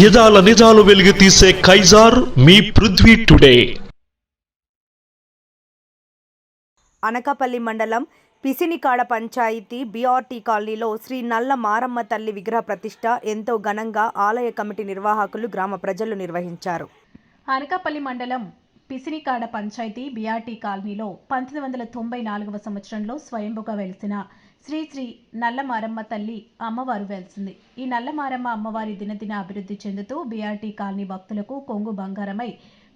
యదాల నిజాలు వెలుగు తీసే కైజార్ మీ పృథ్వీ టుడే. అనకాపల్లి మండలం పిసినికాడ పంచాయతీ బీఆర్టీ కాలనీలో శ్రీ నల్ల మారమ్మ తల్లి విగ్రహ ప్రతిష్ట ఎంతో ఘనంగా ఆలయ కమిటీ నిర్వాహకులు గ్రామ ప్రజలు నిర్వహించారు. అనకాపల్లి మండలం పిసినికాడ పంచాయతీ బిఆర్టీ కాలనీలో పంతొమ్మిది వందల తొంభై నాలుగవ సంవత్సరంలో స్వయంభుగా వెలిసిన శ్రీ శ్రీ నల్లమారమ్మ తల్లి అమ్మవారు వెలిసింది. ఈ నల్లమారమ్మ అమ్మవారి దినదిన అభివృద్ధి చెందుతూ బీఆర్టీ కాలనీ భక్తులకు కొంగు బంగారమై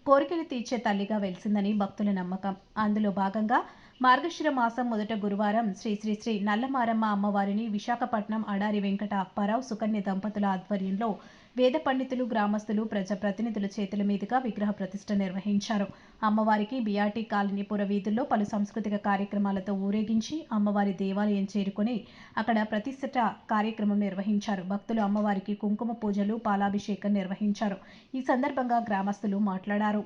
కోరికలు తీర్చే తల్లిగా వెలిసిందని భక్తుల నమ్మకం. అందులో భాగంగా మార్గశిర మాసం మొదట గురువారం శ్రీ శ్రీ శ్రీ నల్లమారమ్మ అమ్మవారిని విశాఖపట్నం అడారి వెంకట అప్పారావు సుకన్య దంపతుల ఆధ్వర్యంలో వేద పండితులు గ్రామస్తులు ప్రజాప్రతినిధుల చేతుల మీదుగా విగ్రహ ప్రతిష్ఠ నిర్వహించారు. అమ్మవారికి బిఆర్టీ కాలనీ పురవీధుల్లో పలు సాంస్కృతిక కార్యక్రమాలతో ఊరేగించి అమ్మవారి దేవాలయం చేరుకొని అక్కడ ప్రతిష్ఠ కార్యక్రమం నిర్వహించారు. భక్తులు అమ్మవారికి కుంకుమ పూజలు పాలాభిషేకం నిర్వహించారు. ఈ సందర్భంగా గ్రామస్తులు మాట్లాడారు.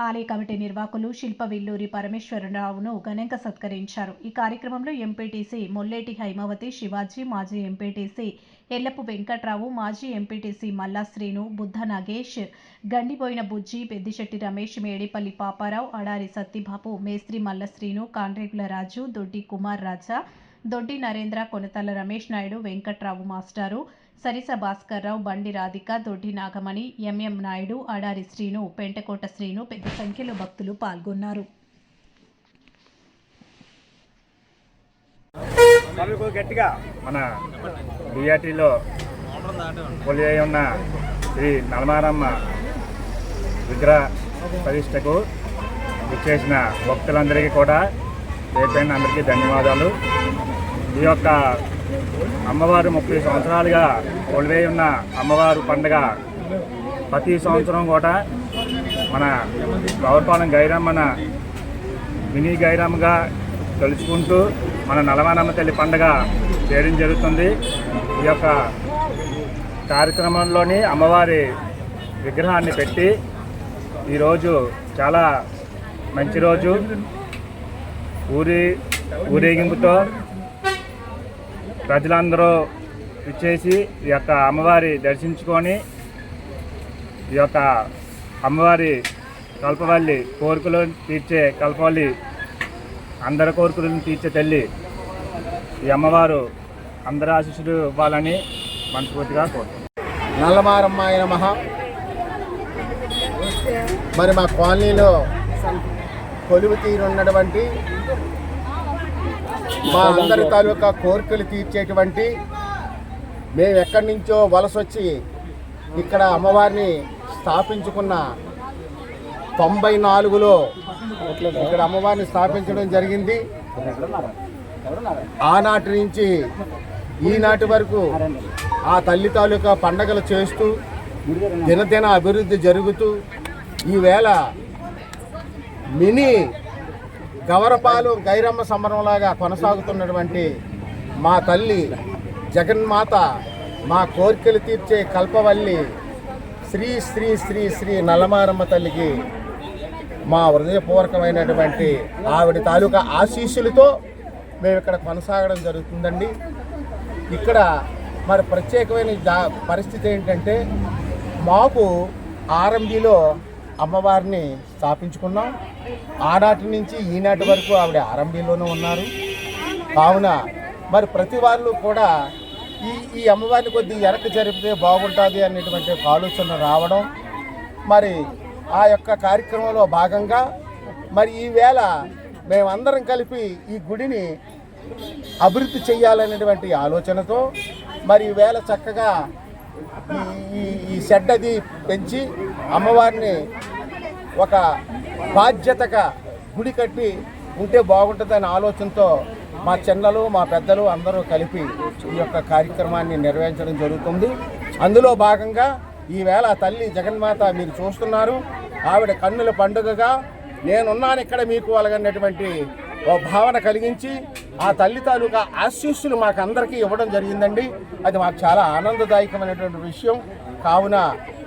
ఆలయ కమిటీ నిర్వాహకులు శిల్ప విల్లూరి పరమేశ్వరరావును ఘనంగా సత్కరించారు. ఈ కార్యక్రమంలో ఎంపీటీసీ మొల్లేటి హైమావతి శివాజీ మాజీ ఎంపీటీసీ ఎల్లపు వెంకట్రావు మాజీ ఎంపీటీసీ మల్లా శ్రీను బుద్ధ నాగేష్ గండిపోయిన బుజ్జి పెద్దిశెట్టి రమేష్ మేడిపల్లి పాపారావు అడారి సత్తిబాబు మేస్త్రి మల్ల శ్రీను కాండ్రేగుల రాజు దొడ్డి కుమార్ రాజా దొడ్డి నరేంద్ర కొనతల రమేష్ నాయుడు వెంకట్రావు మాస్టారు సరిస భాస్కర్రావు బండి రాధిక దొడ్డి నాగమణి ఎంఎం నాయుడు అడారి శ్రీను పెంటకోట శ్రీను పెద్ద సంఖ్యలో భక్తులు పాల్గొన్నారు. మన బిఆర్టీలో కొలి అయి ఉన్న శ్రీ నలమారమ్మ విగ్రహ ప్రతిష్టకు ఇచ్చేసిన భక్తులందరికీ కూడా రేపైన అందరికీ ధన్యవాదాలు. ఈ యొక్క అమ్మవారు ముప్పై సంవత్సరాలుగా కొలివై ఉన్న అమ్మవారు పండుగ. ప్రతి సంవత్సరం కూడా మన గౌరపాలెం గైరమ్మన మినీ గైరమ్మగా తలుచుకుంటూ మన నలవానమ్మ తల్లి పండుగ చేయడం జరుగుతుంది. ఈ యొక్క కార్యక్రమంలోని అమ్మవారి విగ్రహాన్ని పెట్టి ఈరోజు చాలా మంచి రోజు. ఊరి ఊరేగింపుతో ప్రజలందరూ ఇచ్చేసి ఈ యొక్క అమ్మవారి దర్శించుకొని ఈ యొక్క అమ్మవారి కల్పవల్లి కోరికలు తీర్చే కల్పవల్లి అందరి కోరికలను తీర్చే తల్లి ఈ అమ్మవారు అందరి ఆశీస్సులు ఇవ్వాలని మనస్ఫూర్తిగా కోరుతున్నాను నల్లమారమ్మాయ నమః. మరి మా కాలనీలో కొలువు తీరున్నటువంటి మా అందరి తాలూకా కోరికలు తీర్చేటువంటి మేము ఎక్కడి నుంచో వలస వచ్చి ఇక్కడ అమ్మవారిని స్థాపించుకున్న తొంభై నాలుగులో ఇక్కడ అమ్మవారిని స్థాపించడం జరిగింది. ఆనాటి నుంచి ఈనాటి వరకు ఆ తల్లి తాలూకా పండగలు చేస్తూ దినదిన అభివృద్ధి జరుగుతూ ఈవేళ మినీ గవరపాలు గైరమ్మ సంబరంలాగా కొనసాగుతున్నటువంటి మా తల్లి జగన్మాత మా కోరికలు తీర్చే కల్పవల్లి శ్రీ శ్రీ శ్రీ శ్రీ నల్లమారమ్మ తల్లికి మా హృదయపూర్వకమైనటువంటి ఆవిడ తాలూకా ఆశీస్సులతో మేము ఇక్కడ కొనసాగడం జరుగుతుందండి. ఇక్కడ మరి ప్రత్యేకమైన జా- పరిస్థితి ఏంటంటే మాకు ఆర్ఎంబిలో అమ్మవారిని స్థాపించుకున్నాం. ఆనాటి నుంచి ఈనాటి వరకు ఆవిడ ఆర్ఎంబిలోనే ఉన్నారు. కావున మరి ప్రతి వాళ్ళు కూడా ఈ ఈ అమ్మవారిని కొద్ది వెనక్కి జరిపితే బాగుంటుంది అనేటువంటి ఆలోచన రావడం మరి ఆ యొక్క కార్యక్రమంలో భాగంగా మరి ఈవేళ మేమందరం కలిపి ఈ గుడిని అభివృద్ధి చేయాలనేటువంటి ఆలోచనతో మరి ఈవేళ చక్కగా ఈ ఈ ఈ షెడ్ అది పెంచి అమ్మవారిని ఒక బాధ్యతగా గుడి కట్టి ఉంటే బాగుంటుందనే ఆలోచనతో మా చిన్నలు మా పెద్దలు అందరూ కలిపి ఈ యొక్క కార్యక్రమాన్ని నిర్వహించడం జరుగుతుంది. అందులో భాగంగా ఈవేళ తల్లి జగన్మాత మీరు చూస్తున్నారు. ఆవిడ కన్నుల పండుగగా నేనున్నాను ఇక్కడ మీకు అలగన్నటువంటి ఓ భావన కలిగించి ఆ తల్లి తాలూకా ఆశీస్సులు మాకందరికీ ఇవ్వడం జరిగిందండి. అది మాకు చాలా ఆనందదాయకమైనటువంటి విషయం. కావున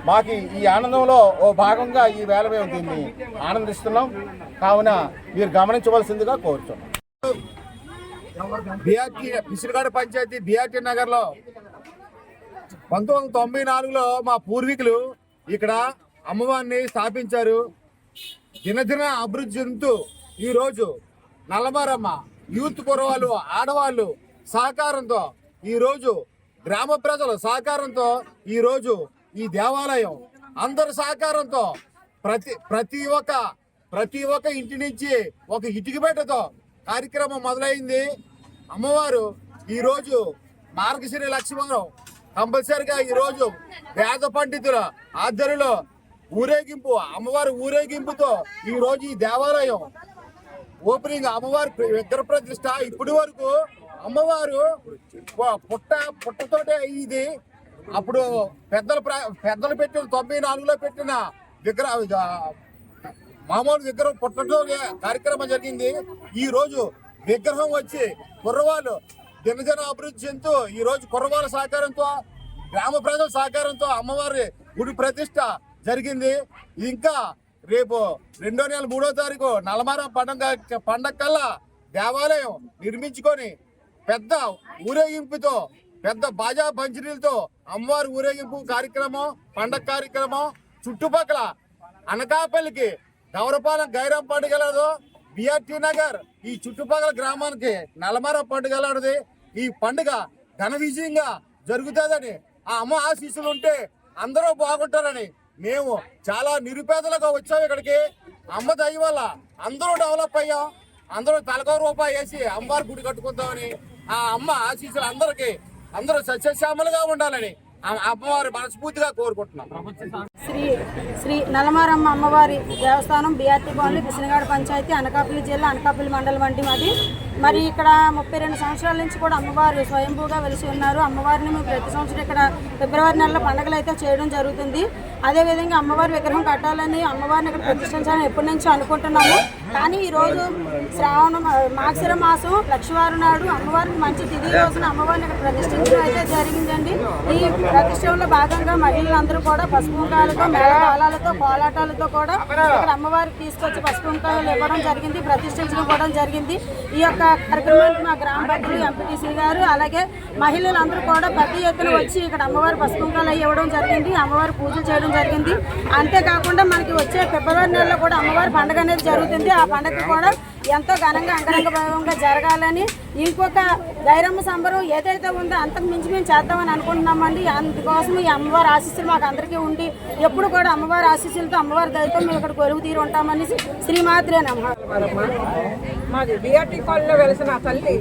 మాకు ఈ ఆనందంలో ఓ భాగంగా ఈ వేళ మేము దీన్ని ఆనందిస్తున్నాం. కావున మీరు గమనించవలసిందిగా కోరుతున్నాం. బిఆర్టీ పిసిరిగాడ పంచాయతీ బిఆర్టీ నగర్లో పంతొమ్మిది వందల తొంభై నాలుగులో మా పూర్వీకులు ఇక్కడ అమ్మవారిని స్థాపించారు. దినదిన అభివృద్ధి చెందుతూ ఈరోజు నల్లమారమ్మ యూత్ కురవాళ్ళు ఆడవాళ్ళు సహకారంతో ఈరోజు గ్రామ ప్రజల సహకారంతో ఈరోజు ఈ దేవాలయం. అందరి సహకారంతో ప్రతి ప్రతి ఒక్క ప్రతి ఒక్క ఇంటి నుంచి ఒక ఇటుకబెట్టతో కార్యక్రమం మొదలైంది. అమ్మవారు ఈరోజు మార్గశ్రీ లక్ష్మణం కంపల్సరిగా ఈరోజు వేద పండితుల ఆధ్వర్యంలో ఊరేగింపు అమ్మవారి ఊరేగింపుతో ఈ రోజు ఈ దేవాలయం ఓపెనింగ్ అమ్మవారి విగ్రహ ప్రతిష్ట. ఇప్పటి వరకు అమ్మవారు పుట్ట పుట్టతోటే ఇది. అప్పుడు పెద్దలు ప్ర- పెద్దలు పెట్టిన తొంభై నాలుగులో పెట్టిన విగ్రహ మామూలు విగ్రహం పుట్టడం కార్యక్రమం జరిగింది. ఈ రోజు విగ్రహం వచ్చి కుర్రవాళ్ళు దినదిన అభివృద్ధి చెందుతూ ఈ రోజు కుర్రవాళ్ళ సహకారంతో గ్రామ ప్రజల సహకారంతో అమ్మవారి గుడి ప్రతిష్ట జరిగింది. ఇంకా రేపు రెండో నెల మూడో తారీఖు నలమారం పండగ పండగ కల్లా దేవాలయం నిర్మించుకొని పెద్ద ఊరేగింపుతో పెద్ద బాజా పంచరీలతో అమ్మవారి ఊరేగింపు కార్యక్రమం పండగ కార్యక్రమం చుట్టుపక్కల అనకాపల్లికి గౌరపాలెం గైరం పండుగలదు బిఆర్టీ నగర్ ఈ చుట్టుపక్కల గ్రామానికి నలమర పండుగలది ఈ పండుగ ఘన విజయంగా జరుగుతుందని ఆ అమ్మ ఆశీస్సులు ఉంటే అందరూ బాగుంటారని మేము చాలా నిరుపేదలుగా వచ్చాం ఇక్కడికి. అమ్మ దయ వల్ల అందరూ డెవలప్ అయ్యాం. అందరూ తలకో రూపాయి వేసి అమ్మవారి గుడి కట్టుకుందామని ఆ అమ్మ ఆశీస్సులు అందరికి అందరూ సస్యశ్యామలుగా ఉండాలని అమ్మవారి మనస్ఫూర్తిగా కోరుకుంటున్నాం. శ్రీ శ్రీ నల్లమారమ్మ అమ్మవారి దేవస్థానం బిఆర్టీ భవన్లు పిసినగాడ పంచాయతీ అనకాపల్లి జిల్లా అనకాపల్లి మండలం వంటి మాది. మరి ఇక్కడ ముప్పై రెండు సంవత్సరాల నుంచి కూడా అమ్మవారు స్వయంభూగా వెలిసి ఉన్నారు. అమ్మవారిని మేము ప్రతి సంవత్సరం ఇక్కడ ఫిబ్రవరి నెలలో పండుగలు అయితే చేయడం జరుగుతుంది. అదేవిధంగా అమ్మవారి విగ్రహం కట్టాలని అమ్మవారిని ఇక్కడ ప్రతిష్ఠించాలని ఎప్పటి నుంచో అనుకుంటున్నాము. కానీ ఈరోజు శ్రావణ మాక్షర మాసం లక్షవారం నాడు అమ్మవారికి మంచి తిథి రోజున అమ్మవారిని ఇక్కడ ప్రతిష్ఠించడం అయితే జరిగిందండి. ఈ ప్రతిష్టంలో భాగంగా మహిళలందరూ కూడా పసుపుంకాయలతో మేళతాళాలతో కోలాటాలతో కూడా ఇక్కడ అమ్మవారికి తీసుకొచ్చి పసుపుంకాయలు ఇవ్వడం జరిగింది ప్రతిష్ఠించడం కూడా జరిగింది. ఈ యొక్క కార్యక్రమానికి మా గ్రామ పెద్దలు ఎంపీటీసీ గారు అలాగే మహిళలందరూ కూడా పెద్ద ఎత్తున వచ్చి ఇక్కడ అమ్మవారి పసుపు కుంకాలు ఇవ్వడం జరిగింది అమ్మవారి పూజలు చేయడం జరిగింది. అంతేకాకుండా మనకి వచ్చే ఫిబ్రవరి నెలలో కూడా అమ్మవారి పండుగ అనేది జరుగుతుంది. ఆ పండుగ కూడా ఎంతో ఘనంగా అంగరంగ వైభవంగా జరగాలని ఇంకొక ధైర్యం సంబరం ఏదైతే ఉందో అంతకు మించి మేము చేద్దామని అనుకుంటున్నామండి. అందుకోసం ఈ అమ్మవారి ఆశీస్సులు మాకు అందరికీ ఉండి ఎప్పుడు కూడా అమ్మవారి ఆశీస్సులతో అమ్మవారి దయతో మేము ఇక్కడ కొలువు తీరు ఉంటామని శ్రీమాత్రే మాది బిఆర్టీ కాలనీలో వెలిసిన తల్లి.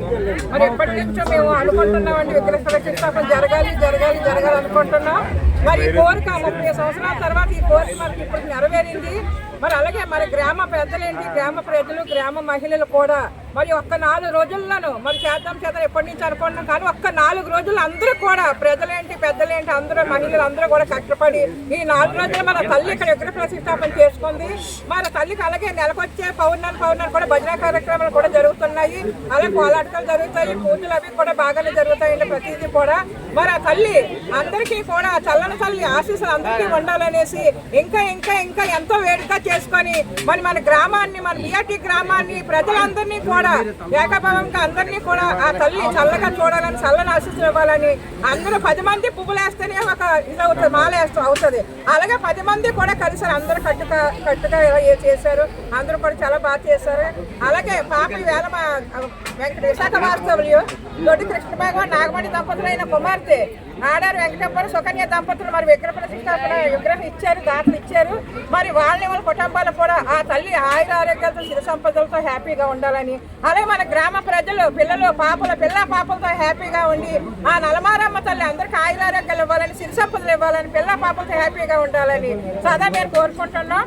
మరి ఎప్పటి నుంచో మేము అనుకుంటున్నామండి విగ్రహ ప్రతిష్టాపన జరగాలి జరగాలి జరగాలి అనుకుంటున్నాం. మరి ఈ కోరిక ముప్పై సంవత్సరాల తర్వాత ఈ కోరిక మనకి ఇప్పుడు నెరవేరింది. మరి అలాగే మరి గ్రామ పెద్దలేంటి? గ్రామ ప్రజలు గ్రామ మహిళలు కూడా మరి ఒక్క నాలుగు రోజుల్లోనూ మరి చేద్దాం చేద్దాం ఎప్పటి నుంచి అనుకుంటున్నాం కానీ ఒక్క నాలుగు రోజులు అందరూ కూడా ప్రజలేంటి పెద్దలేంటి అందరూ మహిళలు అందరూ కూడా కష్టపడి ఈ నాలుగు రోజులు మన తల్లి ఇక్కడ విగ్రహ ప్రతిష్టాపన చేసుకుంది. మన తల్లికి అలాగే నెలకొచ్చే పౌర్ణమి పౌర్ణమి కూడా భజన కార్యక్రమాలు కూడా జరుగుతున్నాయి. అలాగే కోలాటకాలు జరుగుతాయి పూజలు అవి కూడా బాగానే జరుగుతాయండి ప్రతిదీ కూడా. మరి ఆ తల్లి అందరికీ కూడా చల్లని తల్లి ఆశీస్సులు అందరికీ ఉండాలనేసి ఇంకా ఇంకా ఇంకా ఎంతో వేడుక చేసుకొని మరి మన గ్రామాన్ని మన బిఆర్టీ గ్రామాన్ని ప్రజలందరినీ కూడా ఏకభావంగా అందరినీ కూడా ఆ తల్లి చల్లగా చూడాలని చల్లని ఆశీస్సులు ఇవ్వాలని అందరూ పది మంది పువ్వులు వేస్తేనే ఒక ఇది అవుతుంది మాల వేస్తాం అవుతుంది. అలాగే పది మంది కూడా కలిసి అందరూ కట్టుగా కట్టుగా ఇలా ఏ చేశారు. అందరూ కూడా చాలా బాగా చేశారు. అలాగే పాపి వేల వెంకట విశాఖ వాస్తవులు దొడ్డి కృష్ణ భగవాన్ నాగమణి దంపతులైన కుమార్తె ఆడారు వెంకటప్పని సుకన్య దంపతులు మరి విగ్రహ ప్రతిష్టాపన విగ్రహం ఇచ్చారు దాతలు ఇచ్చారు. మరి వాళ్ళని వాళ్ళ కుటుంబాలు కూడా ఆ తల్లి ఆయుర ఆరోగ్యాలతో సిరి సంపదలతో హ్యాపీగా ఉండాలని అలాగే మన గ్రామ ప్రజలు పిల్లలు పాపలు పిల్ల పాపలతో హ్యాపీగా ఉండి ఆ నలమారమ్మ తల్లి అందరికీ ఆయుర ఆరోగ్యాలు ఇవ్వాలని సిరి సంపదలు ఇవ్వాలని పిల్ల పాపలతో హ్యాపీగా ఉండాలని సదా మేము కోరుకుంటున్నాం.